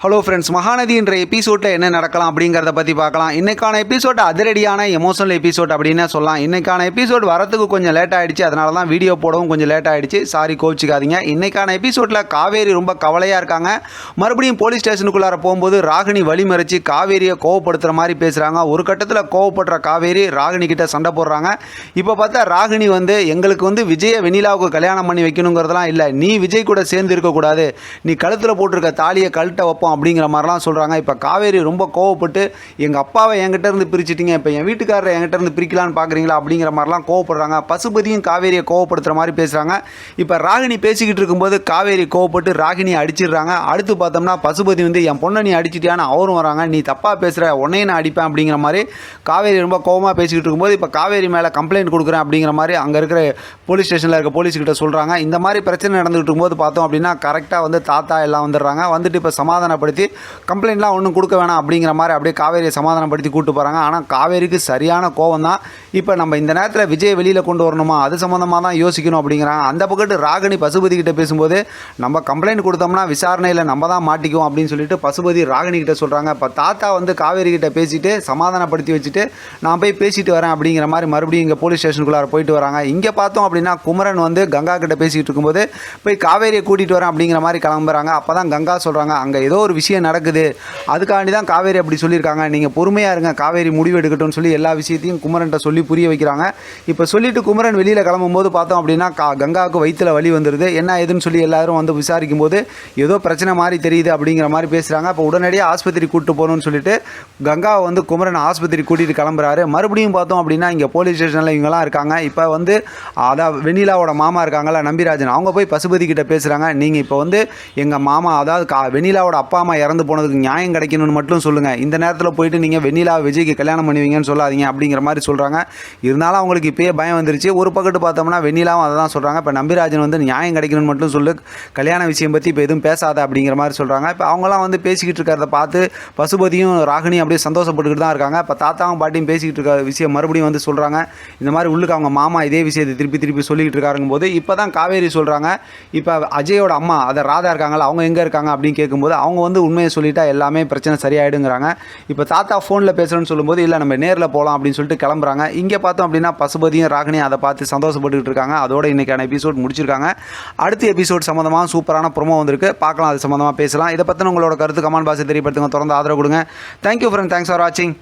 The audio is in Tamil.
ஹலோ ஃப்ரெண்ட்ஸ் மகாநதின்ற எபிசோடில் என்ன நடக்கலாம் அப்படிங்கிறத பற்றி பார்க்கலாம். இன்றைக்கான எபிசோட் அதிரடியான எமோஷனல் எபிசோட் அப்படின்னு சொல்லலாம். இன்றைக்கான எபிசோட் வரத்துக்கு கொஞ்சம் லேட் ஆகிடுச்சு அதனால தான் வீடியோ போடவும் கொஞ்சம் லேட் ஆகிடுச்சு சாரி கோவிச்சிக்காதீங்க. இன்றைக்கான எபிசோடில் காவேரி ரொம்ப கவலையாக இருக்காங்க. மறுபடியும் போலீஸ் ஸ்டேஷனுக்குள்ளார போகும்போது ராகினி வழிமறிச்சு காவேரியை கோவப்படுத்துகிற மாதிரி பேசுகிறாங்க ஒரு கட்டத்தில் கோவப்படுற காவேரி ராகினி கிட்ட சண்டை போடுறாங்க. இப்போ பார்த்தா ராகினி வந்து எங்களுக்கு வந்து விஜயை வெண்ணிலாவுக்கு கல்யாணம் பண்ணி வைக்கணுங்கிறதெல்லாம் இல்லை. நீ விஜய் கூட சேர்ந்து இருக்கக்கூடாது நீ கழுத்தில் போட்டிருக்க தாலியை கழட்ட வைப்போம் அப்படிங்கிற மாதிரிலாம் சொல்கிறாங்க இப்போ காவேரி ரொம்ப கோவப்பட்டு எங்கள் அப்பாவை என்கிட்ட இருந்து பிரிச்சிட்டிங்க இப்போ என் வீட்டுக்காரரை என்கிட்ட இருந்து பிரிக்கலான்னு பார்க்குறீங்களா அப்படிங்கிற மாதிரிலாம் கோவப்படுறாங்க. பசுபதியும் காவேரியை கோவப்படுத்துகிற மாதிரி பேசுகிறாங்க இப்போ ராகினி பேசிக்கிட்டு இருக்கும்போது காவேரி கோவப்பட்டு ராகினியை அடிச்சிடுறாங்க. அடுத்து பார்த்தோம்னா பசுபதி வந்து என் பொண்ணை நீ அடிச்சிட்டியான்னு அவரும் வராங்க. நீ தப்பாக பேசுகிற உன்னையும் நான் அடிப்பேன் அப்படிங்கிற மாதிரி காவேரி ரொம்ப கோவமாக பேசிக்கிட்டு இருக்கும்போது இப்போ காவேரி மேலே கம்ப்ளைண்ட் கொடுக்குறேன் அப்படிங்கிற மாதிரி அங்கே இருக்கிற போலீஸ் ஸ்டேஷனில் இருக்க போலீஸ்கிட்ட சொல்கிறாங்க இந்த மாதிரி பிரச்சனை நடந்துகிட்டு இருக்கும்போது பார்த்தோம் அப்படின்னா கரெக்டாக வந்து தாத்தா எல்லாம் வந்துடுறாங்க. வந்துட்டு இப்போ சமாதானப்படுத்தி கம்ப்ளைண்ட்லாம் ஒன்றும் கொடுக்க வேணாம் அப்படிங்கிற மாதிரி அப்படியே காவேரியை சமாதானப்படுத்தி கூப்பிட்டு போகிறாங்க ஆனால் காவேரிக்கு சரியான கோவம் தான் இப்போ நம்ம இந்த நேரத்தில் விஜய் வெளியில் கொண்டு வரணுமா? அது சம்மந்தமாக தான் யோசிக்கணும் அப்படிங்கிறாங்க. அந்த பக்கத்து ராகினி பசுபதி கிட்ட பேசும்போது நம்ம கம்ப்ளைண்ட் கொடுத்தோம்னா விசாரணையில் நம்ம தான் மாட்டிக்குவோம் அப்படின்னு சொல்லிட்டு பசுபதி ராகினி கிட்ட சொல்கிறாங்க இப்போ தாத்தா வந்து காவேரி கிட்ட பேசிட்டு சமாதானப்படுத்தி வச்சுட்டு நான் போய் பேசிட்டு வரேன் அப்படிங்கிற மாதிரி மறுபடியும் இங்கே போலீஸ் ஸ்டேஷனுக்குள்ளார போயிட்டு வராங்க. இங்கே பார்த்தோம் அப்படின்னா குமரன் வந்து கங்கா கிட்ட பேசிக்கிட்டு இருக்கும்போது போய் காவேரியை கூட்டிகிட்டு வரேன் அப்படிங்கிற மாதிரி கிளம்புறாங்க. அப்போ தான் கங்கா சொல்கிறாங்க அங்கே ஏதோ ஒரு விஷயம் நடக்குது. அதுக்காண்டி தான் காவேரி அப்படி சொல்லியிருக்காங்க. நீங்கள் பொறுமையாக இருங்க. காவேரி முடிவு எடுக்கட்டும்னு சொல்லி எல்லா விஷயத்தையும் குமரன்ட்ட சொல்லி புரிய வைக்கிறாங்க. இப்போ சொல்லிட்டு குமரன் வெளியில் கிளம்பும்போது பார்த்தோம் அப்படின்னா கா கங்காவுக்கு வயிற்றில் வலி வந்துடுது என்ன ஏதுன்னு சொல்லி எல்லாரும் வந்து விசாரிக்கும் போது ஏதோ பிரச்சனை மாதிரி தெரியுது அப்படிங்கிற மாதிரி பேசுகிறாங்க இப்போ உடனடியாக ஆஸ்பத்திரி கூப்பிட்டு போகணும்னு சொல்லிட்டு கங்காவை வந்து குமரன் ஆஸ்பத்திரி கூட்டிகிட்டு கிளம்புறாரு. மறுபடியும் பார்த்தோம் அப்படின்னா இங்கே போலீஸ் ஸ்டேஷனில் இவங்கெல்லாம் இருக்காங்க. இப்போ வந்து அதான் வெண்ணிலாவோட மாமா இருக்காங்களா நம்பிராஜன். அவங்க போய் பசுபதி கிட்ட பேசுகிறாங்க நீங்கள் இப்போ வந்து எங்கள் மாமா அதாவது கா வெண்ணிலாவோட அப்பா அம்மா இறந்து போனதுக்கு நியாயம் கிடைக்கணும்னு மட்டும் சொல்லுங்கள் இந்த நேரத்தில் போயிட்டு நீங்கள் வெண்ணிலா விஜய்க்கு கல்யாணம் பண்ணுவீங்கன்னு சொல்லாதீங்க அப்படிங்கிற மாதிரி சொல்கிறாங்க இருந்தாலும் அவங்களுக்கு இப்போயே பயம் வந்துருச்சு. ஒரு பக்கத்து பார்த்தோம்னா வெண்ணிலாவும் அதை தான் சொல்கிறாங்க இப்போ நம்பிராஜன் வந்து நியாயம் கிடைக்கணும்னு மட்டும் சொல்லு. கல்யாண விஷயம் பற்றி இப்போ எதுவும் பேசாத அப்படிங்கிற மாதிரி சொல்கிறாங்க இப்போ அவங்களாம் வந்து பேசிக்கிட்டு இருக்கிறத பார்த்து பசுபதியும் ராகினியும் அப்படியே சந்தோஷப்பட்டுக்கிட்டு தான் இருக்காங்க. இப்போ தாத்தாவும் பாட்டியும் பேசிக்கிட்டு இருக்க விஷயம் மறுபடியும் வந்து சொல்கிறாங்க இந்த மாதிரி உள்ளுக்கு அவங்க மாமா இதே விஷயத்தை திருப்பி திருப்பி சொல்லிக்கிட்டு இருக்காருங்க போது இப்போ தான் காவேரி சொல்கிறாங்க இப்போ அஜயோட அம்மா அதை ராதா இருக்காங்களா அவங்க எங்கே இருக்காங்க அப்படின்னு கேட்கும்போது அவங்க வந்து உண்மையை சொல்லிட்டா எல்லாமே பிரச்சனை சரியாயிடுங்கிறாங்க. இப்போ தாத்தா ஃபோனில் பேசுகிறேன்னு சொல்லும்போது இல்லை நம்ம நேரில் போகலாம் அப்படின்னு சொல்லிட்டு கிளம்புறாங்க. இங்கே பார்த்தோம் அப்படின்னா பசுபதியும் ராகினியும் அதை பார்த்து சந்தோஷப்பட்டுக்கிட்டு இருக்காங்க. அதோட இன்றைக்கான எபிசோட் முடிச்சிருக்காங்க. அடுத்த எபிசோட் சம்மந்தமாக சூப்பரான ப்ரோமோ வந்திருக்கு. பார்க்கலாம் அது சம்மந்தமாக பேசலாம். இதை பற்றின உங்களோட கருத்து கமெண்ட் பாக்ஸை தெரியப்படுத்துங்க. தொடர்ந்து ஆதரவு கொடுங்க. தேங்க்யூ ஃப்ரெண்ட் தேங்க்ஸ் ஃபார் வாட்சிங்